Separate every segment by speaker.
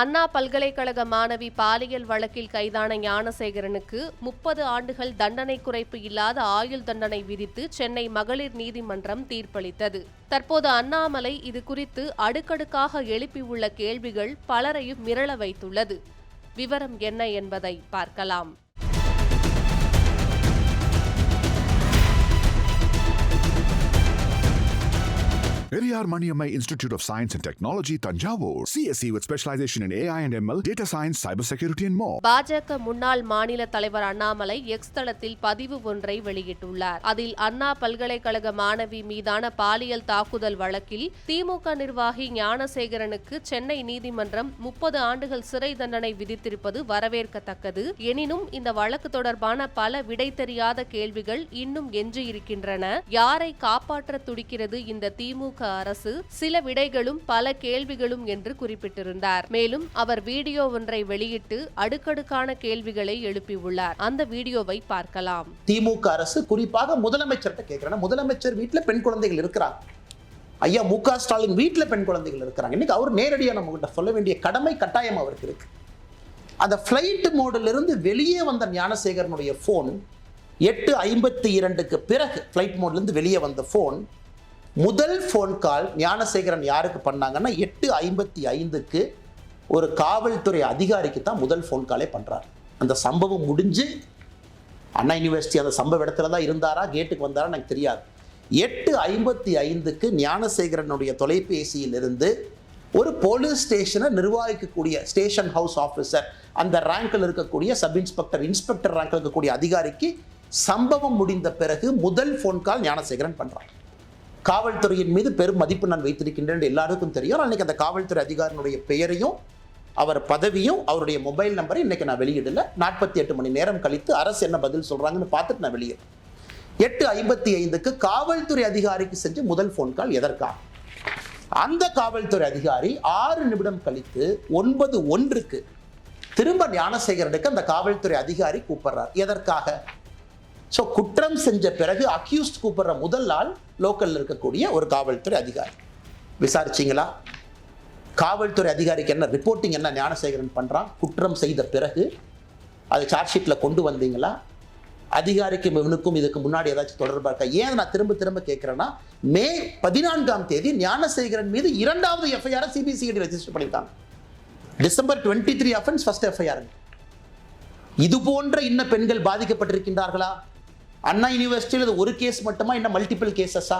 Speaker 1: அண்ணா பல்கலைக்கழக மாணவி பாலியல் வழக்கில் கைதான ஞானசேகரனுக்கு முப்பது ஆண்டுகள் தண்டனை குறைப்பு இல்லாத ஆயுள் தண்டனை விதித்து சென்னை மகளிர் நீதிமன்றம் தீர்ப்பளித்தது. தற்போது அண்ணாமலை இது குறித்து அடுக்கடுக்காக எழுப்பியுள்ள கேள்விகள் பலரையும் மிரள வைத்துள்ளது. விவரம் என்ன என்பதை பார்க்கலாம்.
Speaker 2: Periyar Maniammai institute of science and technology Thanjavur CSC with specialisation in AI and ML data science cyber security and மோ
Speaker 1: பாஜக முன்னாள் மாநில தலைவர் அண்ணாமலை எக்ஸ் தளத்தில் பதிவு ஒன்றை வெளியிட்டுள்ளார். அதில் அண்ணா பல்கலைக்கழக மாணவி மீதான பாலியல் தாக்குதல் வழக்கில் திமுக நிர்வாகி ஞானசேகரனுக்கு சென்னை நீதிமன்றம் முப்பது ஆண்டுகள் சிறை தண்டனை விதித்திருப்பது வரவேற்கத்தக்கது. எனினும் இந்த வழக்கு தொடர்பான பல விடை தெரியாத கேள்விகள் இன்னும் எஞ்சியிருக்கின்றன. யாரை காப்பாற்ற துடிக்கிறது இந்த திமுக அரசு சில விடைகளும் பல கேள்விகளும் என்று குறிப்பிட்டிருந்தார். மேலும் அவர் வீடியோ ஒன்றை வெளியிட்டு அடுக்கடுக்கான கேள்விகளை எழுப்பியுள்ளார். அந்த வீடியோவை பார்க்கலாம்.
Speaker 3: திமுக அரசு குறிப்பாக முதலமைச்சர்கிட்ட கேட்கிறேன். முதலமைச்சர் வீட்டில் பெண் குழந்தைகள் இருக்கிறாங்க. ஐயா மு க ஸ்டாலின் வீட்டில் பெண் குழந்தைகள் இருக்கிறாங்க. இன்னைக்கு அவர் நேரடியாக நம்ம கிட்ட சொல்ல வேண்டிய கடமை கட்டாயம் அவருக்கு இருக்கு. அந்த ஃப்ளைட் மோடிலிருந்து வெளியே வந்த ஞானசேகரனுடைய ஃபோன் எட்டு ஐம்பத்தி இரண்டுக்கு பிறகு ஃப்ளைட் மோட்லேருந்து வெளியே வந்த ஃபோன் முதல் ஃபோன் கால் ஞானசேகரன் யாருக்கு பண்ணாங்கன்னா எட்டு ஐம்பத்தி ஐந்துக்கு ஒரு காவல்துறை அதிகாரிக்கு தான் முதல் ஃபோன் காலே பண்ணுறார் அந்த சம்பவம் முடிஞ்சு அண்ணா யூனிவர்சிட்டி அந்த சம்பவ இடத்துல தான் இருந்தாரா? கேட்டுக்கு வந்தாரா? எனக்கு தெரியாது. எட்டு ஐம்பத்தி ஐந்துக்கு ஞானசேகரனுடைய தொலைபேசியிலிருந்து ஒரு போலீஸ் ஸ்டேஷனை நிர்வகிக்கக்கூடிய ஸ்டேஷன் ஹவுஸ் ஆஃபீஸர் அந்த ரேங்கில் இருக்கக்கூடிய சப் இன்ஸ்பெக்டர் இன்ஸ்பெக்டர் ரேங்கில் இருக்கக்கூடிய அதிகாரிக்கு சம்பவம் முடிந்த பிறகு முதல் ஃபோன் கால் ஞானசேகரன் பண்ணுறான் காவல்துறையின் மீது பெரும் மதிப்பு நான் வைத்திருக்கின்றேன் என்று எல்லாருக்கும் தெரியும். அன்னைக்கு அந்த காவல்துறை அதிகாரினுடைய பெயரையும் அவர் பதவியும் அவருடைய மொபைல் நம்பரை இன்னைக்கு நான் வெளியிடல. நாற்பத்தி எட்டு மணி நேரம் கழித்து அரசு என்ன பதில் சொல்றாங்கன்னு பார்த்துட்டு நான் வெளியிடுறேன் எட்டு ஐம்பத்தி ஐந்துக்கு காவல்துறை அதிகாரிக்கு செஞ்ச முதல் ஃபோன் கால் எதற்காக அந்த காவல்துறை அதிகாரி ஆறு நிமிடம் கழித்து ஒன்பது ஒன்றுக்கு திரும்ப ஞானசேகரனுக்கு அந்த காவல்துறை அதிகாரி கூப்பிடுறார். எதற்காக? ஸோ குற்றம் செஞ்ச பிறகு அக்யூஸ்ட் கூப்பிடுற முதல் ஆள் லோக்கல்ல இருக்கக்கூடிய ஒரு காவல்துறை அதிகாரி. விசாரிச்சிங்களா? காவல்துறை அதிகாரிக்கு என்ன ரிப்போர்ட்டிங் என்ன ஞானசேகரன் பண்ணுறான் குற்றம் செய்த பிறகு அது சார்ஜ் ஷீட்டில் கொண்டு வந்தீங்களா? அதிகாரிக்கும் இவனுக்கும் இதுக்கு முன்னாடி ஏதாச்சும் தொடர்பாக இருக்கா? ஏன் நான் திரும்ப திரும்ப கேட்குறேன்னா மே பதினான்காம் தேதி ஞானசேகரன் மீது இரண்டாவது எஃப்ஐஆர் சிபிசிஐடி ரெஜிஸ்டர் பண்ணியிருக்காங்க December twenty three offence first FIR இது போன்ற இன்ன பெண்கள் பாதிக்கப்பட்டிருக்கின்றார்களா? அண்ணா யூனிவர்சிட்டியில் இது ஒரு கேஸ் மட்டுமா? என்ன மல்டிபிள் கேசஸா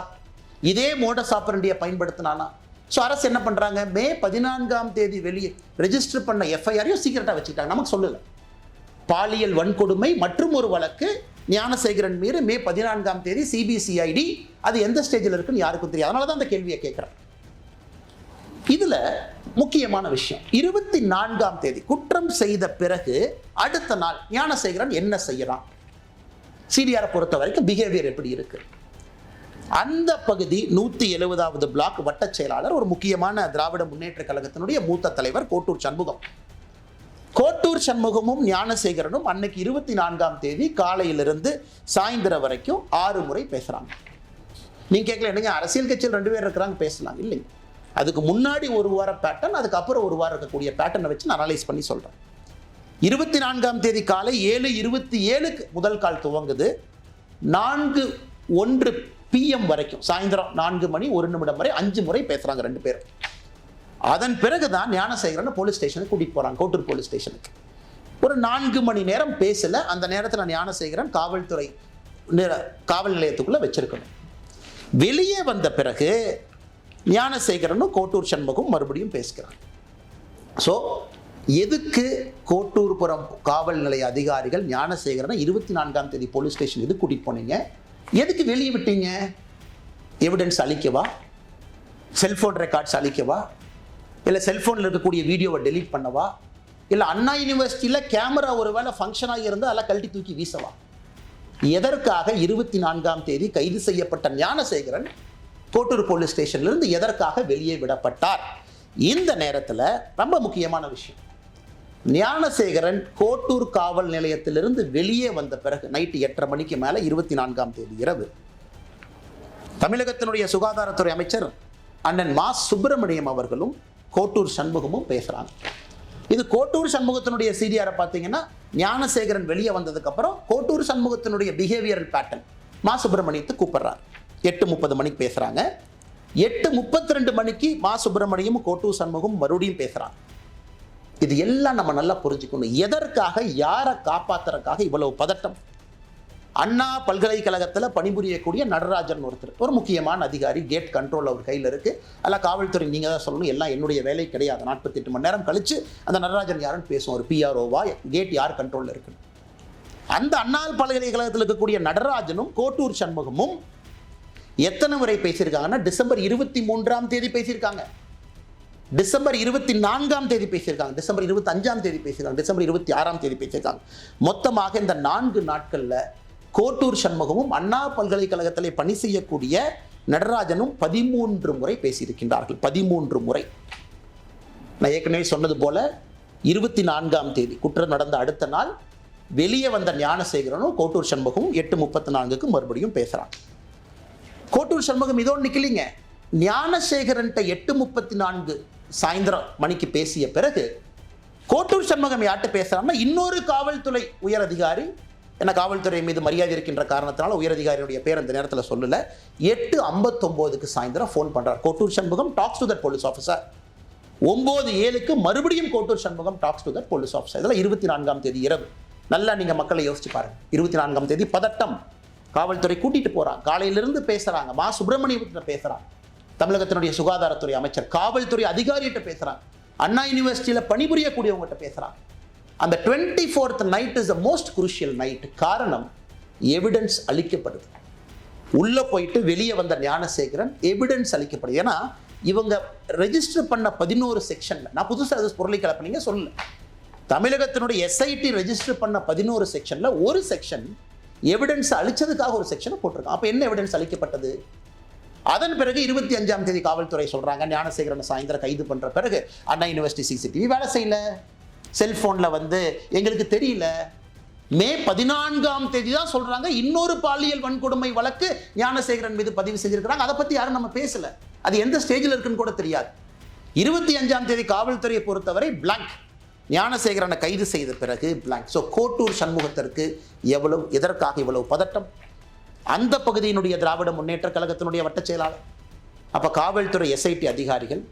Speaker 3: இதே மோடஸ் ஆப்பரண்டியை பயன்படுத்தினானா? ஸோ அரசு என்ன பண்ணுறாங்க மே பதினான்காம் தேதி வெளியே ரெஜிஸ்டர் பண்ண எஃப்ஐஆரையும் சீக்கிரட்டாக வச்சுக்கிட்டாங்க. நமக்கு சொல்லலை. பாலியல் வன்கொடுமை மற்றும் ஒரு வழக்கு ஞானசேகரன் மீது மே பதினான்காம் தேதி சிபிசிஐடி அது எந்த ஸ்டேஜில் இருக்குன்னு யாருக்கும் தெரியாது. அதனால தான் அந்த கேள்வியை கேட்குறேன். இதில் முக்கியமான விஷயம். இருபத்தி நான்காம் தேதி குற்றம் செய்த பிறகு அடுத்த நாள் ஞானசேகரன் என்ன செய்யறான்? சிடிஆரை பொறுத்த வரைக்கும் பிஹேவியர் எப்படி இருக்கு? அந்த பகுதி நூற்றி எழுபதாவது பிளாக் வட்டச் செயலாளர் ஒரு முக்கியமான திராவிட முன்னேற்ற கழகத்தினுடைய மூத்த தலைவர் கோட்டூர் சண்முகம். கோட்டூர் சண்முகமும் ஞானசேகரனும் அன்னைக்கு இருபத்தி நான்காம் தேதி காலையிலிருந்து சாயந்தரம் வரைக்கும் ஆறு முறை பேசுகிறாங்க நீங்கள் கேட்கல என்னங்க அரசியல் கட்சியில் ரெண்டு பேர் இருக்கிறாங்க பேசலாம் இல்லைங்க. அதுக்கு முன்னாடி ஒரு வாரம் பேட்டர்ன் அதுக்கப்புறம் ஒரு வாரம் இருக்கக்கூடிய பேட்டர்னை வச்சு நான் அனலைஸ் பண்ணி சொல்கிறேன் இருபத்தி நான்காம் தேதி காலை ஏழு இருபத்தி ஏழுக்கு முதல் கால் துவங்குது. நான்கு ஒன்று பிஎம் வரைக்கும் சாயந்தரம் நான்கு மணி ஒரு நிமிடம் வரை அஞ்சு முறை பேசுறாங்க ரெண்டு பேரும். அதன் பிறகுதான் ஞானசேகரன் போலீஸ் ஸ்டேஷனுக்கு கூட்டிட்டு போறாங்க கோட்டூர் போலீஸ் ஸ்டேஷனுக்கு. ஒரு நான்கு மணி நேரம் பேசல அந்த நேரத்தில் ஞானசேகரன் காவல்துறை நிற- காவல் நிலையத்துக்குள்ள வச்சிருக்கணும். வெளியே வந்த பிறகு ஞானசேகரனும் கோட்டூர் சண்முகம் மறுபடியும் பேசுகிறாங்க ஸோ எதுக்கு கோட்டூர்புரம் காவல் நிலைய அதிகாரிகள் ஞானசேகரனை இருபத்தி நான்காம் தேதி போலீஸ் ஸ்டேஷன் எது கூட்டிகிட்டு போனீங்க? எதுக்கு வெளியே விட்டீங்க? எவிடன்ஸ் அழிக்கவா செல்ஃபோன் ரெக்கார்ட்ஸ் அழிக்கவா இல்லை செல்ஃபோனில் இருக்கக்கூடிய வீடியோவை டெலீட் பண்ணவா? இல்லை அண்ணா யூனிவர்சிட்டியில் கேமரா ஒரு வேளை ஃபங்க்ஷனாக இருந்தால் அதெல்லாம் கழட்டி தூக்கி வீசவா? எதற்காக இருபத்தி நான்காம் தேதி கைது செய்யப்பட்ட ஞானசேகரன் கோட்டூர் போலீஸ் ஸ்டேஷன்லேருந்து எதற்காக வெளியே விடப்பட்டார்? இந்த நேரத்தில் ரொம்ப முக்கியமான விஷயம். ஞானசேகரன் கோட்டூர் காவல் நிலையத்திலிருந்து வெளியே வந்த பிறகு நைட்டு எட்டரை மணிக்கு மேலே இருபத்தி நான்காம் தேதி இரவு. தமிழகத்தினுடைய சுகாதாரத்துறை அமைச்சர் அண்ணன் மா. சுப்பிரமணியம் அவர்களும் கோட்டூர் சண்முகமும் பேசுகிறாங்க இது கோட்டூர் சண்முகத்தினுடைய சிடிஆரை பார்த்தீங்கன்னா ஞானசேகரன் வெளியே வந்ததுக்கு அப்புறம் கோட்டூர் சண்முகத்தினுடைய பிஹேவியரல் பேட்டர்ன் மா. சுப்பிரமணியத்தை கூப்பிடுறாரு. எட்டு முப்பது மணிக்கு பேசுறாங்க. எட்டு முப்பத்தி ரெண்டு மணிக்கு மா. சுப்பிரமணியமும் கோட்டூர் சண்முகம் மறுபடியும் பேசுகிறாங்க இது எல்லாம் நம்ம நல்லா புரிஞ்சுக்கணும். எதற்காக யாரை காப்பாத்துறதுக்காக இவ்வளவு பதட்டம்? அண்ணா பல்கலைக்கழகத்தில் பணிபுரியக்கூடிய நடராஜன் ஒருத்தர் ஒரு முக்கியமான அதிகாரி கேட் கண்ட்ரோல் அவர் கையில் இருக்குது அல்ல காவல்துறை நீங்கள் தான் சொல்லணும் எல்லாம் என்னுடைய வேலை கிடையாது. நாற்பத்தெட்டு மணி நேரம் கழித்து அந்த நடராஜன் யாருன்னு பேசுவோம். ஒரு பிஆர்ஓவா கேட் யார் கண்ட்ரோலில் இருக்குன்னு. அந்த அண்ணா பல்கலைக்கழகத்தில் இருக்கக்கூடிய நடராஜனும் கோட்டூர் சண்முகமும் எத்தனை முறை பேசியிருக்காங்கன்னா டிசம்பர் இருபத்தி மூன்றாம் தேதி பேசியிருக்காங்க. டிசம்பர் இருபத்தி நான்காம் தேதி பேசியிருக்காங்க. டிசம்பர் இருபத்தி அஞ்சாம் தேதி பேசியிருக்காங்க. டிசம்பர் இருபத்தி ஆறாம் தேதி பேசியிருக்காங்க. மொத்தமாக இந்த நான்கு நாட்களில் கோட்டூர் சண்முகமும் அண்ணா பல்கலைக்கழகத்திலே பணி செய்யக்கூடிய நடராஜனும் பதிமூன்று முறை பேசியிருக்கின்றார்கள். பதிமூன்று முறை. நான் ஏற்கனவே சொன்னது போல இருபத்தி நான்காம் தேதி குற்றம் நடந்த அடுத்த நாள் வெளியே வந்த ஞானசேகரனும் கோட்டூர் சண்முகமும் எட்டு முப்பத்தி நான்குக்கு மறுபடியும் பேசுகிறான் கோட்டூர் சண்முகம் இதோடு நிற்கலிங்க ஞானசேகரன்ட்ட எட்டு முப்பத்தி நான்கு சாயந்தரம் மணிக்கு பேசிய பிறகு கோட்டூர் சண்முகம் யார்கிட்ட பேசுறாருன்னா இன்னொரு காவல்துறை உயர் அதிகாரி என்ன காவல்துறை மீது மரியாதை இருக்கின்ற காரணத்தினால உயரதிகாரியுடைய பேர் அந்த நேரத்தில் சொல்லல. எட்டு ஐம்பத்தொம்போதுக்கு சாயந்தரம் ஃபோன் பண்றார். Kottur Shanmugam talks to that police officer ஒன்பது ஏழுக்கு மறுபடியும் Kottur Shanmugam talks to that police officer இதெல்லாம் இருபத்தி நான்காம் தேதி இரவு. நல்லா நீங்க மக்களை யோசிச்சு பாருங்க. இருபத்தி நான்காம் தேதி பதட்டம். காவல்துறை கூட்டிட்டு போறாங்க. காலையிலிருந்து பேசுறாங்க. மா சுப்பிரமணியத்தில் பேசுறாங்க. தமிழகத்தினுடைய சுகாதாரத்துறை அமைச்சர் காவல்துறை அதிகாரிகிட்ட பேசுகிறான் அண்ணா யூனிவர்சிட்டியில் பணிபுரியக்கூடியவங்ககிட்ட பேசுறாங்க அந்த twenty fourth night is the most crucial night காரணம் எவிடன்ஸ் அளிக்கப்படுது. உள்ளே போயிட்டு வெளியே வந்த ஞானசேகரன் எவிடன்ஸ் அளிக்கப்படுது. ஏன்னா இவங்க ரெஜிஸ்டர் பண்ண பதினோரு செக்ஷன்ல நான் புதுசாக அது பொருளை கலப்பினீங்க சொல்லல. தமிழகத்தினுடைய எஸ்ஐடி ரெஜிஸ்டர் பண்ண பதினோரு செக்ஷன்ல ஒரு செக்ஷன் எவிடன்ஸ் அழிச்சதுக்காக ஒரு செக்ஷனை போட்டிருக்கான் அப்போ என்ன எவிடன்ஸ் அளிக்கப்பட்டது? அதன் பிறகு இருபத்தி அஞ்சாம் தேதி காவல்துறை சொல்றாங்க ஞானசேகரன் சாயந்தரம் கைது பண்ற பிறகு அண்ணா யூனிவர்சிட்டி சிசிடிவி வேலை செய்யல. செல்போன்ல வந்து எங்களுக்கு தெரியல. மே பதினான்காம் தேதி தான் சொல்றாங்க இன்னொரு பாலியல் வன்கொடுமை வழக்கு ஞானசேகரன் மீது பதிவு செஞ்சிருக்கிறாங்க. அதை பத்தி யாரும் நம்ம பேசல. அது எந்த ஸ்டேஜில் இருக்குன்னு கூட தெரியாது. இருபத்தி அஞ்சாம் தேதி காவல்துறையை பொறுத்தவரை பிளாங்க் ஞானசேகரனை கைது செய்த பிறகு பிளாங்க் ஸோ கோட்டூர் சண்முகத்திற்கு எவ்வளவு எதற்காக இவ்வளவு பதட்டம்? அந்த பகுதியினுடைய திராவிட முன்னேற்ற கழகத்தினுடைய வட்டச் செயலாளர். அப்போ காவல்துறை எஸ்ஐடி அதிகாரிகள்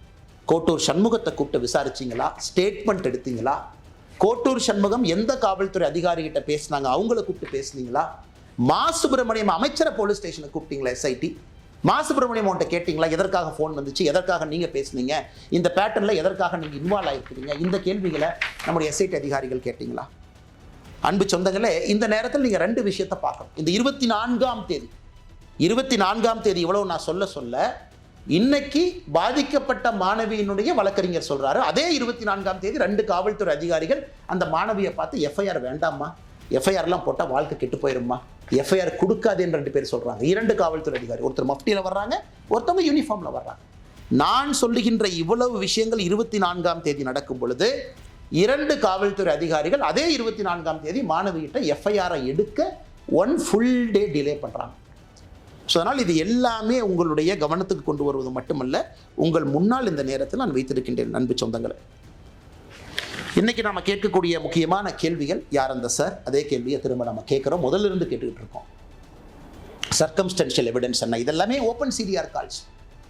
Speaker 3: கோட்டூர் சண்முகத்தை கூப்பிட்டு விசாரிச்சீங்களா? ஸ்டேட்மெண்ட் எடுத்தீங்களா? கோட்டூர் சண்முகம் எந்த காவல்துறை அதிகாரிகிட்ட பேசினாங்க? அவங்கள கூப்பிட்டு பேசுனீங்களா? மா சுப்பிரமணியம் அமைச்சரை போலீஸ் ஸ்டேஷனுக்கு கூப்பிட்டீங்களா எஸ்ஐடி மா சுப்பிரமணியம் உன்ட்ட கேட்டிங்களா? எதற்காக ஃபோன் வந்துச்சு? எதற்காக நீங்கள் பேசுனீங்க? இந்த பேட்டர்னில் எதற்காக நீங்கள் இன்வால்வ் ஆகிருக்கிறீங்க இந்த கேள்விகளை நம்முடைய எஸ்ஐடி அதிகாரிகள் கேட்டிங்களா? அன்பு சொந்தங்களே இந்த நேரத்தில் நீங்கள் ரெண்டு விஷயத்தை பார்க்கணும். இந்த இருபத்தி நான்காம் தேதி. இருபத்தி நான்காம் தேதி இவ்வளவு நான் சொல்ல சொல்ல இன்னைக்கு பாதிக்கப்பட்ட மாணவியினுடைய வழக்கறிஞர் சொல்றாரு. அதே இருபத்தி நான்காம் தேதி ரெண்டு காவல்துறை அதிகாரிகள் அந்த மாணவியை பார்த்து எஃப்ஐஆர் வேண்டாமா எஃப்ஐஆர்லாம் போட்டால் வாழ்க்கை கெட்டு போயிருமா எஃப்ஐஆர் கொடுக்காதேன்னு ரெண்டு பேர் சொல்றாங்க. இரண்டு காவல்துறை அதிகாரி ஒருத்தர் மஃப்டியில் வர்றாங்க ஒருத்தவங்க யூனிஃபார்ம்ல வர்றாங்க. நான் சொல்லுகின்ற இவ்வளவு விஷயங்கள் இருபத்தி நான்காம் தேதி நடக்கும் பொழுது இரண்டு காவல்துறை அதிகாரிகள் அதே இருபத்தி நான்காம் தேதி மாணவிகிட்ட எஃப்ஐஆரை எடுக்க ஒன் ஃபுல் டே டிலே பண்ணுறாங்க ஸோ அதனால் இது எல்லாமே உங்களுடைய கவனத்துக்கு கொண்டு வருவது மட்டுமல்ல உங்கள் முன்னால் இந்த நேரத்தில் நான் வைத்திருக்கின்றேன் அன்பு சொந்தங்களை. இன்றைக்கி நாம் கேட்கக்கூடிய முக்கியமான கேள்விகள் யார் அந்த சார் அதே கேள்வியை திரும்ப நம்ம கேட்குறோம். முதல்ல இருந்து கேட்டுக்கிட்டு இருக்கோம். சர்க்கம்ஸ்டன்ஷியல் எவிடன்ஸ் என்ன? இதெல்லாமே ஓப்பன் சிடிஆர் கால்ஸ்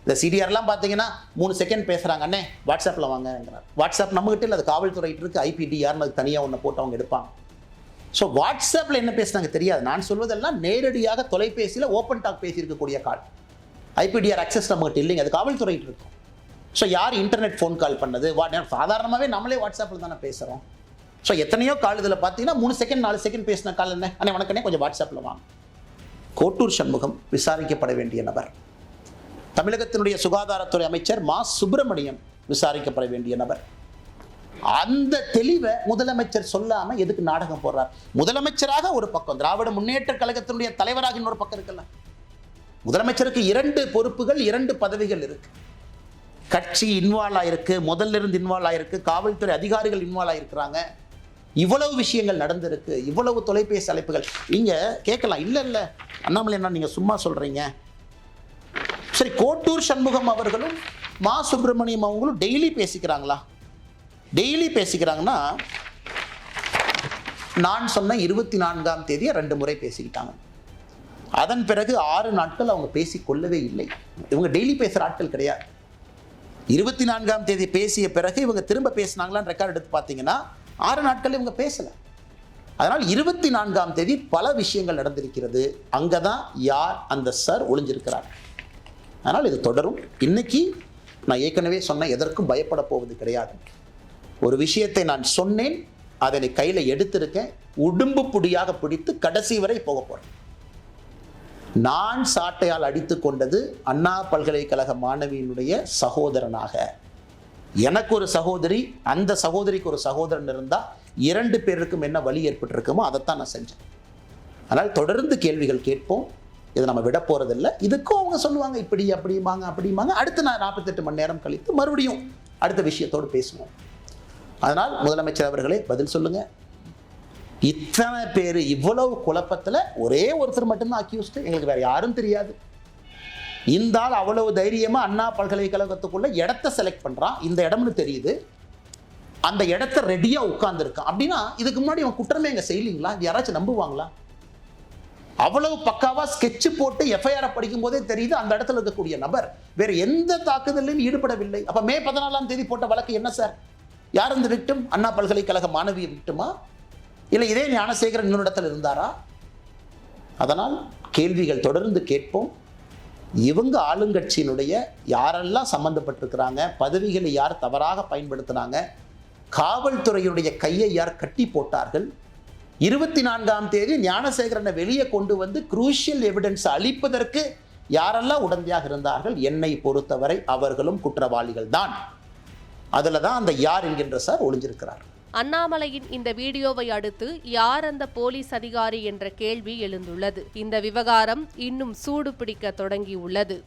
Speaker 3: இந்த சிடிஆர்லாம் பார்த்தீங்கன்னா மூணு செகண்ட் பேசுகிறாங்க அண்ணே வாட்ஸ்அப்பில் வாங்கிறார் வாட்ஸ்அப் நம்மகிட்ட இல்லை அது காவல்துறையிட்டு இருக்கு ஐபிடிஆர்னு அது தனியாக ஒன்று போட்டு அவங்க எடுப்பாங்க. ஸோ வாட்ஸ்அப்பில் என்ன பேசுனாங்க தெரியாது. நான் சொல்வதெல்லாம் நேரடியாக தொலைபேசியில் ஓப்பன் டாக் பேசியிருக்கக்கூடிய கால். ஐபிடிஆர் அக்சஸ் நம்மகிட்ட இல்லைங்க அது காவல்துறையிட்டு இருக்கும். ஸோ யார் இன்டர்நெட் ஃபோன் கால் பண்ணது? வா சாதாரணமாகவே நம்மளே வாட்ஸ்அப்பில் தானே பேசுகிறோம் ஸோ எத்தனையோ கால் இதில் பார்த்தீங்கன்னா மூணு செகண்ட் நாலு செகண்ட் பேசின கால் என்ன அண்ணே வணக்கண்ணே கொஞ்சம் வாட்ஸ்அப்பில் வாங்க. கோட்டூர் சண்முகம் விசாரிக்கப்பட வேண்டிய நபர். தமிழகத்தினுடைய சுகாதாரத்துறை அமைச்சர் மா. சுப்பிரமணியம் விசாரிக்கப்பட வேண்டிய நபர். அந்த தெளிவை முதலமைச்சர் சொல்லாம எதுக்கு நாடகம் போடுறார்? முதலமைச்சராக ஒரு பக்கம் திராவிட முன்னேற்ற கழகத்தினுடைய தலைவராக இன்னொரு பக்கம் இருக்குல்ல. முதலமைச்சருக்கு இரண்டு பொறுப்புகள் இரண்டு பதவிகள் இருக்கு. கட்சி இன்வால்வ் ஆயிருக்கு முதல்ல இருந்து இன்வால்வ் ஆயிருக்கு காவல்துறை அதிகாரிகள் இன்வால்வ் ஆயிருக்கிறாங்க. இவ்வளவு விஷயங்கள் நடந்திருக்கு இவ்வளவு தொலைபேசி அழைப்புகள். நீங்க கேட்கலாம் இல்ல இல்ல. அண்ணாமலை என்ன நீங்க சும்மா சொல்றீங்க. சரி கோட்டூர் சண்முகம் அவர்களும் மா சுப்பிரமணியம் அவங்களும் டெய்லி பேசிக்கிறாங்களா? டெய்லி பேசிக்கிறாங்கன்னா நான் சொன்ன இருபத்தி நான்காம் தேதியை ரெண்டு முறை பேசிக்கிட்டாங்க. அதன் பிறகு ஆறு நாட்கள் அவங்க பேசிக்கொள்ளவே இல்லை. இவங்க டெய்லி பேசுகிற ஆட்கள் கிடையாது. இருபத்தி நான்காம் தேதி பேசிய பிறகு இவங்க திரும்ப பேசினாங்களான்னு ரெக்கார்ட் எடுத்து பார்த்தீங்கன்னா ஆறு நாட்கள் இவங்க பேசலை. அதனால் இருபத்தி நான்காம் தேதி பல விஷயங்கள் நடந்திருக்கிறது. அங்கே தான் யார் அந்த சார் ஒளிஞ்சிருக்கிறார். ஆனால் இது தொடரும். இன்னைக்கு நான் ஏற்கனவே சொன்ன எதற்கும் பயப்பட போவது கிடையாது. ஒரு விஷயத்தை நான் சொன்னேன் அதனை கையில் எடுத்திருக்கேன் உடும்பு புடியாக பிடித்து கடைசி வரை போக போகிறேன் நான் சாட்டையால் அடித்து கொண்டது அண்ணா பல்கலைக்கழக மாணவியினுடைய சகோதரனாக. எனக்கு ஒரு சகோதரி அந்த சகோதரிக்கு ஒரு சகோதரன் இருந்தால் இரண்டு பேருக்கும் என்ன வழி ஏற்பட்டிருக்குமோ அதைத்தான் நான் செஞ்சேன். அதனால் தொடர்ந்து கேள்விகள் கேட்போம் இதை நம்ம விட போகிறதில்ல இதுக்கும் அவங்க சொல்லுவாங்க இப்படி அப்படிம்பாங்க அப்படிம்பாங்க. அடுத்து நான் நாற்பத்தெட்டு மணி நேரம் கழித்து மறுபடியும் அடுத்த விஷயத்தோடு பேசுவோம். அதனால் முதலமைச்சர் அவர்களே பதில் சொல்லுங்கள் இத்தனை பேர் இவ்வளவு குழப்பத்தில் ஒரே ஒருத்தர் மட்டும்தான் அக்யூஸ்டு எங்களுக்கு வேறு யாரும் தெரியாது. இந்த ஆள் அவ்வளவு தைரியமாக அண்ணா பல்கலைக்கழகத்துக்குள்ளே இடத்த செலக்ட் பண்ணுறான் இந்த இடம்னு தெரியுது. அந்த இடத்த ரெடியாக உட்காந்துருக்கான் அப்படின்னா இதுக்கு முன்னாடி அவன் குற்றமே எங்க செய்யலீங்களா? இது யாராச்சும் நம்புவாங்களா? அவ்வளவு பக்காவா ஸ்கெட்ச் போட்டு எஃப்ஐஆர் படிக்கும் போதே தெரியுது அந்த இடத்துல இருக்கக்கூடிய நபர் வேற எந்த தாக்குதலையும் ஈடுபடவில்லை. அப்ப மே பதினாலாம் தேதி போட்ட வழக்கு என்ன சார் யார் இந்த விக்டம் அண்ணா பல்கலைக்கழக மாணவி விட்டுமா இல்லை இதே ஞானசேகரன் இன்னொரு இடத்துல இருந்தாரா? அதனால் கேள்விகள் தொடர்ந்து கேட்போம். இவங்க ஆளுங்கட்சியினுடைய யாரெல்லாம் சம்பந்தப்பட்டிருக்கிறாங்க? பதவிகளை யார் தவறாக பயன்படுத்தினாங்க? காவல்துறையினுடைய கையை யார் கட்டி போட்டார்கள்? இருபத்தி நான்காம் தேதி ஞானசேகரனை வெளியே கொண்டு வந்து குரூஷியல் எவிடன்ஸ் அளிப்பதற்கு யாரெல்லாம் உடந்தையாக இருந்தார்கள்? என்னை பொறுத்தவரை அவர்களும் குற்றவாளிகள் தான். அதில் தான் அந்த யார் என்கின்ற சார் ஒளிஞ்சிருக்கிறார்.
Speaker 1: அண்ணாமலையின் இந்த வீடியோவை அடுத்து யார் அந்த போலீஸ் அதிகாரி என்ற கேள்வி எழுந்துள்ளது. இந்த விவகாரம் இன்னும் சூடு பிடிக்க தொடங்கியுள்ளது.